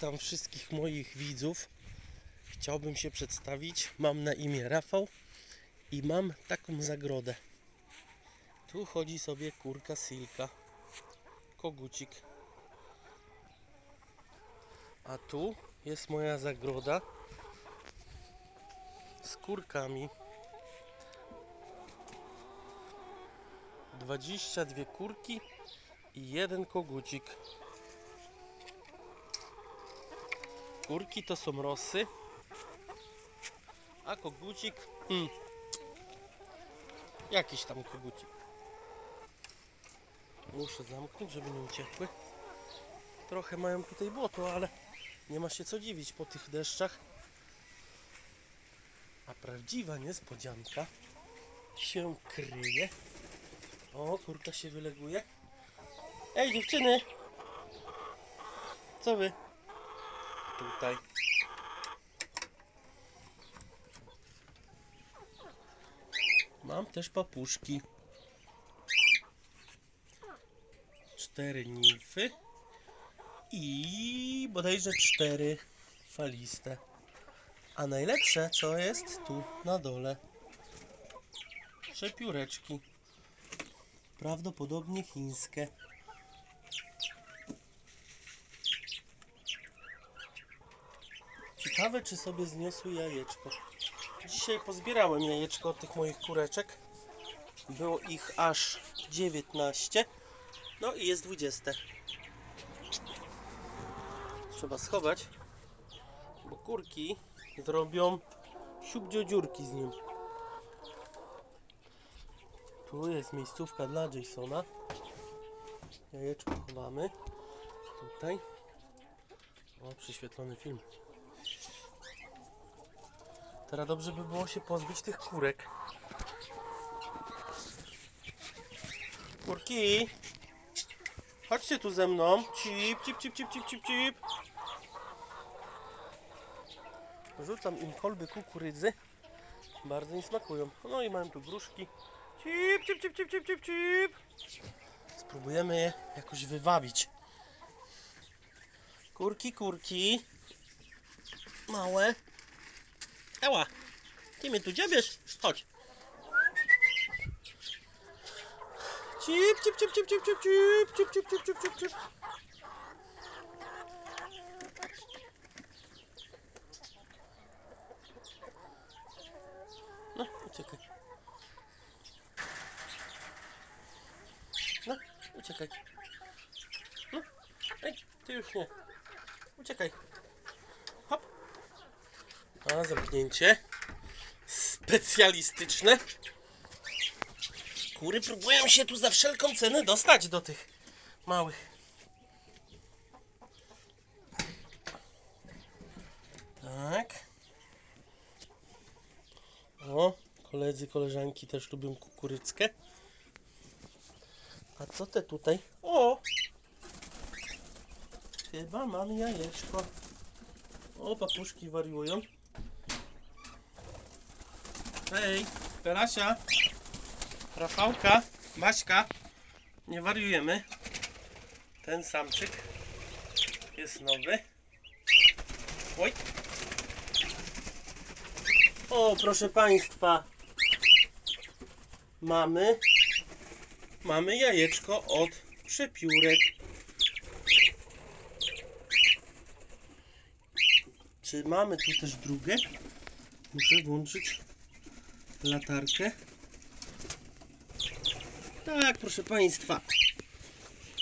Witam wszystkich moich widzów. Chciałbym się przedstawić. Mam na imię Rafał i mam taką zagrodę. Tu chodzi sobie kurka silka, kogucik. A tu jest moja zagroda z kurkami. 22 kurki i jeden kogucik. Kurki to są rosy, a kogucik, hmm, jakiś tam kogucik. Muszę zamknąć, żeby nie uciekły. Trochę mają tutaj błoto, ale nie ma się co dziwić po tych deszczach. A prawdziwa niespodzianka się kryje. O, kurka się wyleguje. Ej, dziewczyny! Co wy? Tutaj. Mam też papuszki. Cztery nimfy. I bodajże cztery faliste. A najlepsze co jest tu na dole. Przepióreczki. Prawdopodobnie chińskie. Ciekawe, czy sobie zniosły jajeczko. Dzisiaj pozbierałem jajeczko od tych moich kureczek. Było ich aż 19. No i jest 20. Trzeba schować, bo kurki zrobią siubdziodziurki z nim. Tu jest miejscówka dla Jasona. Jajeczko chowamy. Tutaj. O, przyświetlony film. Teraz dobrze by było się pozbyć tych kurek. Kurki! Chodźcie tu ze mną. Cip, cip, cip, cip, cip, cip, cip. Rzucam im kolby kukurydzy. Bardzo im smakują. No i mają tu gruszki. Cip, cip, cip, cip, cip, cip, cip. Spróbujemy je jakoś wywabić. Kurki, kurki. Małe. Ała, ty mnie tu dziebiesz? Chodź. Cip, cip, cip, cip, cip, cip, cip, cip, cip, cip, cip, cip. No, uciekaj. No, uciekaj. No, ej, ty już nie. Uciekaj. A, zamknięcie. Specjalistyczne. Kury próbują się tu za wszelką cenę dostać do tych małych. Tak. O, koledzy, koleżanki też lubią kukuryckę. A co te tutaj? O! Chyba mam jajeczko. O, papuszki wariują. Hej, Perasia, Rafałka, Maśka, nie wariujemy. Ten samczyk jest nowy. Oj. O, proszę Państwa, mamy, mamy jajeczko od przepiórek. Czy mamy tu też drugie? Muszę włączyć latarkę. Tak, proszę Państwa.